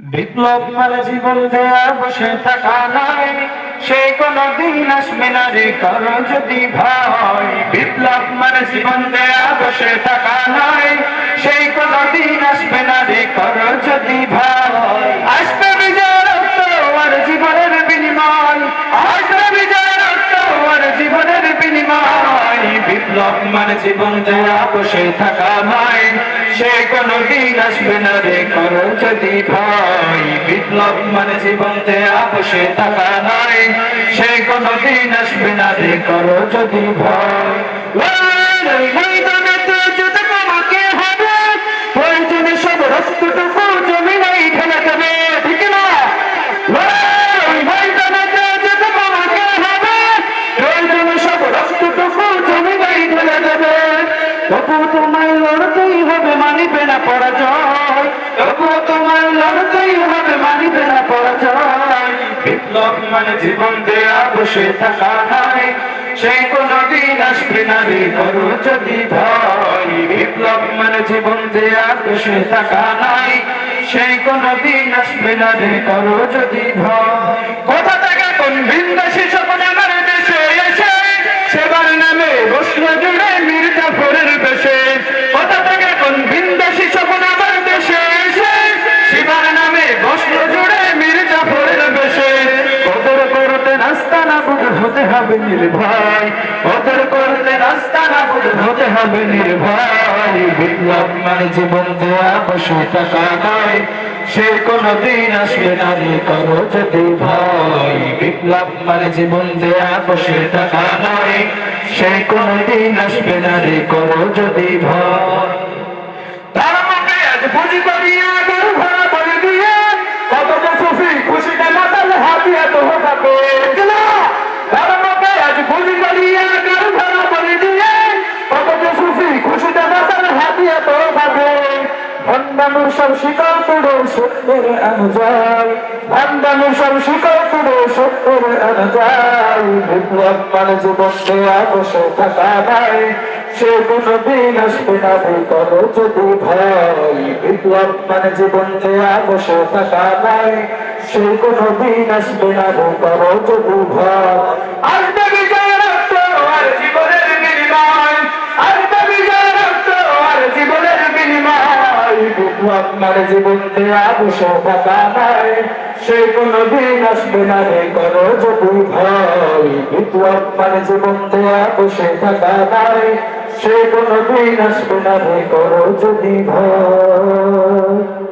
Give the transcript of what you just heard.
বিপ্লব মানে জীবন দেয়া, বসে থাকা নাই। সে কোনো দিন আসবে না রে করো যদি ভয়। বিপ্লব মানে জীবন দেয়া, বসে থাকা নয় বিপ্লব মানে জীবন দেওয়া বসে থাকা ভাই, সে কোনো দিন আসবে না রে করো যদি ভাই বিপ্লব মানে জীবন দেয়া বসে থাকা নাই সে কোনো দিন আসবে না রে করো যদি ভয়। তবু তোমায় লড়তেই হবে, মানিবে না পরাজয়। তবু তোমায় লড়তেই হবে, মানিবে না পরাজয়। বিপ্লব মানে জীবন দেয়া, বসে থাকা নয় সেই কোন দিন আসবে না রে, করো যদি ভয়। বিপ্লব মানে জীবন দেয়া, বসে থাকা নয় সেই কোন দিন আসবে না রে, করো যদি ভয়। কোথা হতে হবে নির্ভয় ওদের করতে রাস্তা না হতে হবে নির্ভয়। বিপ্লব মানে জীবন দেয়া বসে টাকা নয়, সে কোনো দিন আসবে না রে করো যদি ভয় বিপ্লব মানে জীবন দেয়া বসে টাকা নয়, সে কোনো দিন আসবে না রে করো যদি ভয় তার মুখে আজ বুঝি করিয়া ভণ্ডানু সব শিকল তুড়ে সত্যের অনুযায়ী। ভণ্ডানু সব শিকল তুড়ে সত্যের অনুযায়ী। মানে জীবন দেয়া বসে থাকা নাই। সে কোনো দিন আসবে না করো যদি ভয় বিপ্লব মানে মানে জীবন দেয়া দুশো থাকা নাই সে কোনো দিন আসবে না রে করো যদি ভয়। কিন্তু আপনার জীবন দেয়া দুশো থাকা নাই সে কোনো দিন আসবে না রে করো যদি ভয়।